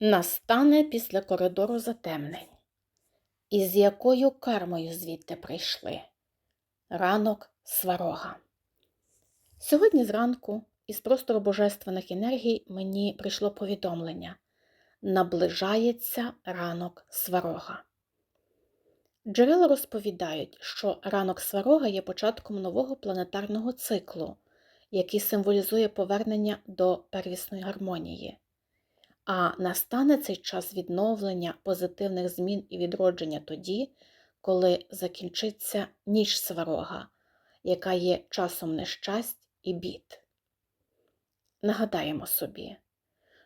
Настане після коридору затемнень. І з якою кармою звідти прийшли? Ранок сварога. Сьогодні зранку із простору божественних енергій мені прийшло повідомлення. Наближається ранок сварога. Джерела розповідають, що ранок сварога є початком нового планетарного циклу, який символізує повернення до первісної гармонії. А настане цей час відновлення позитивних змін і відродження тоді, коли закінчиться ніч сварога, яка є часом нещасть і бід. Нагадаємо собі,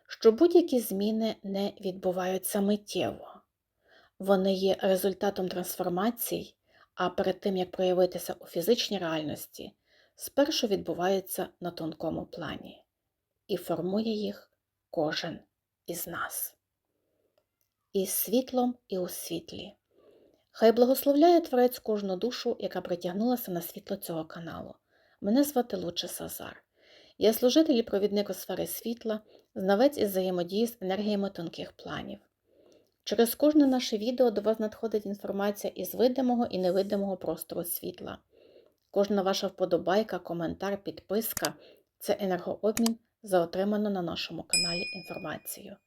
що будь-які зміни не відбуваються миттєво. Вони є результатом трансформацій, а перед тим як проявитися у фізичній реальності, спершу відбуваються на тонкому плані і формує їх кожен із нас. І світлом, і у світлі. Хай благословляє Творець кожну душу, яка притягнулася на світло цього каналу. Мене звати Луче Сазар. Я служитель і провідник у сфери світла, знавець із взаємодії з енергіями тонких планів. Через кожне наше відео до вас надходить інформація із видимого і невидимого простору світла. Кожна ваша вподобайка, коментар, підписка це енергообмін за отриману на нашому каналі інформацію.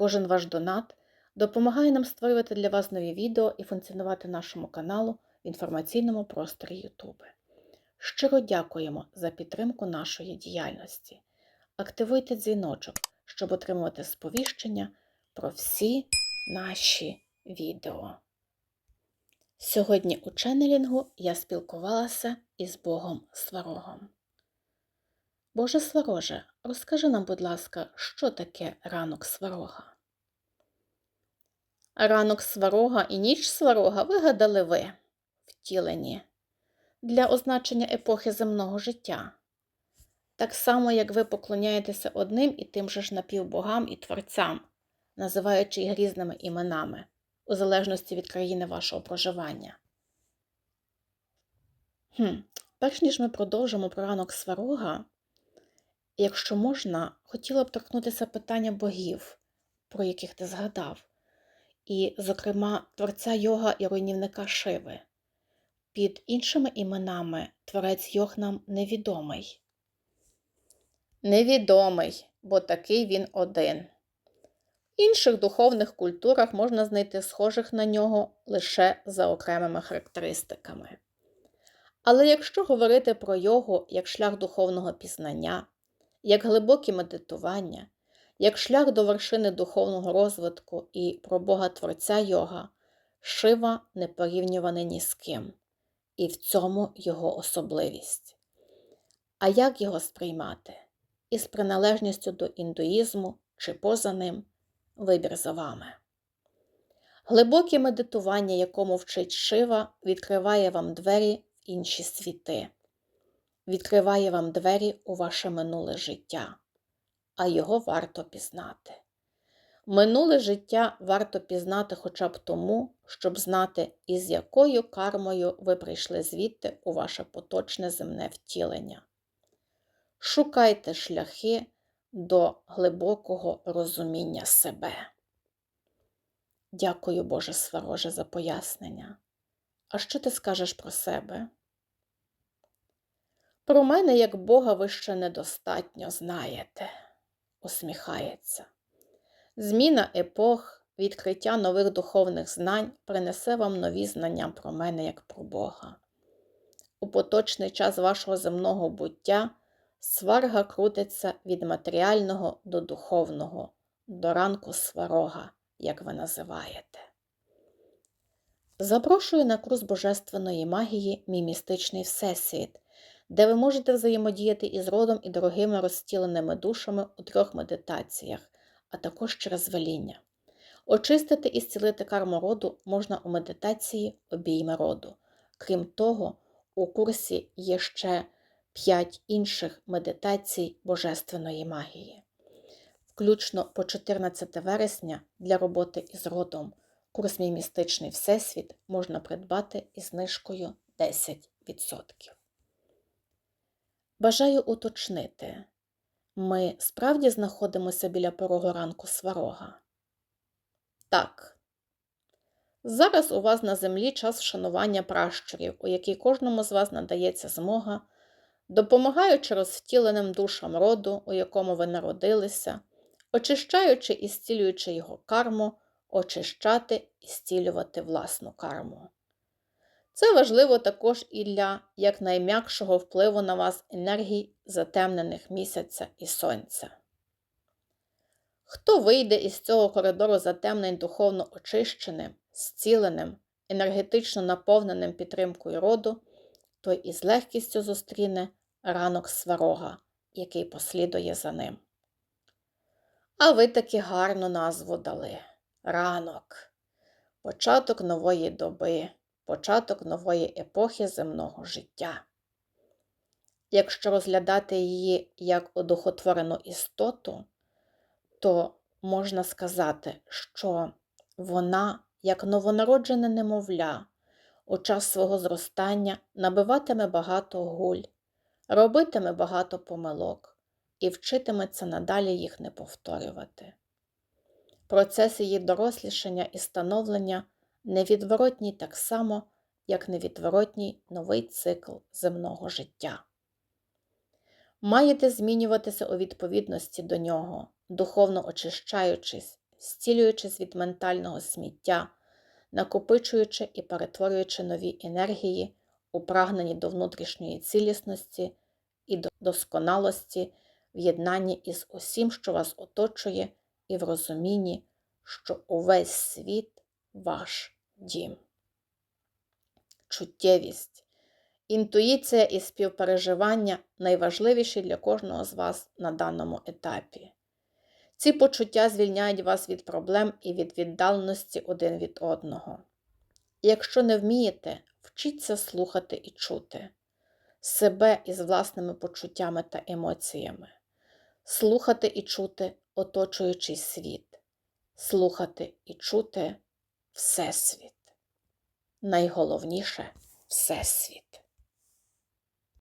Кожен ваш донат допомагає нам створювати для вас нові відео і функціонувати нашому каналу в інформаційному просторі YouTube. Щиро дякуємо за підтримку нашої діяльності. Активуйте дзвіночок, щоб отримувати сповіщення про всі наші відео. Сьогодні у ченнелінгу я спілкувалася із Богом Сварогом. Боже Свароже, розкажи нам, будь ласка, що таке ранок сварога? Ранок сварога і ніч сварога вигадали ви, втілені, для означення епохи земного життя. Так само, як ви поклоняєтеся одним і тим же ж напівбогам і творцям, називаючи їх різними іменами, у залежності від країни вашого проживання. Хм. Перш ніж ми продовжимо про ранок сварога, якщо можна, хотіла б торкнутися питання богів, про яких ти згадав, і, зокрема, творця йога і руйнівника Шиви. Під іншими іменами творець Йог нам невідомий. Невідомий, бо такий він один. В інших духовних культурах можна знайти схожих на нього лише за окремими характеристиками. Але якщо говорити про йогу як шлях духовного пізнання, як глибоке медитування, як шлях до вершини духовного розвитку і про Бога Творця йога, Шива не порівнюваний ні з ким, і в цьому його особливість. А як його сприймати? Із приналежністю до індуїзму чи поза ним вибір за вами. Глибоке медитування, якому вчить Шива, відкриває вам двері в інші світи, відкриває вам двері у ваше минуле життя, а його варто пізнати. Минуле життя варто пізнати хоча б тому, щоб знати, із якою кармою ви прийшли звідти у ваше поточне земне втілення. Шукайте шляхи до глибокого розуміння себе. Дякую, Боже Свароже, за пояснення. А що ти скажеш про себе? Про мене, як Бога, ви ще недостатньо знаєте, усміхається. Зміна епох, відкриття нових духовних знань принесе вам нові знання про мене як про Бога. У поточний час вашого земного буття сварга крутиться від матеріального до духовного, до ранку сварога, як ви називаєте. Запрошую на курс Божественної магії Мій містичний Всесвіт, де ви можете взаємодіяти із родом і дорогими розтіленими душами у трьох медитаціях, а також через веління. Очистити і зцілити карму роду можна у медитації обійми роду. Крім того, у курсі є ще 5 інших медитацій Божественної магії. Включно по 14 вересня для роботи із родом курс Мій містичний Всесвіт можна придбати із знижкою 10%. Бажаю уточнити, ми справді знаходимося біля порогу ранку сварога. Так. Зараз у вас на землі час вшанування пращурів, у який кожному з вас надається змога, допомагаючи розвтіленим душам роду, у якому ви народилися, очищаючи і зцілюючи його карму, очищати і зцілювати власну карму. Це важливо також і для якнайм'якшого впливу на вас енергій затемнених місяця і сонця. Хто вийде із цього коридору затемнень духовно очищеним, зціленим, енергетично наповненим підтримкою роду, той із легкістю зустріне ранок сварога, який послідує за ним. А ви таки гарну назву дали ранок, початок нової доби, початок нової епохи земного життя. Якщо розглядати її як одухотворену істоту, то можна сказати, що вона, як новонароджене немовля, у час свого зростання набиватиме багато гуль, робитиме багато помилок і вчитиметься надалі їх не повторювати. Процес її дорослішання і становлення невідворотній так само, як невідворотній новий цикл земного життя. Маєте змінюватися у відповідності до нього, духовно очищаючись, зцілюючись від ментального сміття, накопичуючи і перетворюючи нові енергії у прагненні до внутрішньої цілісності і до досконалості в єднанні із усім, що вас оточує, і в розумінні, що увесь світ ваш дім. Чуттєвість, інтуїція і співпереживання найважливіші для кожного з вас на даному етапі. Ці почуття звільняють вас від проблем і від віддаленості один від одного. Якщо не вмієте, вчіться слухати і чути себе із власними почуттями та емоціями, слухати і чути оточуючий світ, слухати і чути Всесвіт. Найголовніше Всесвіт.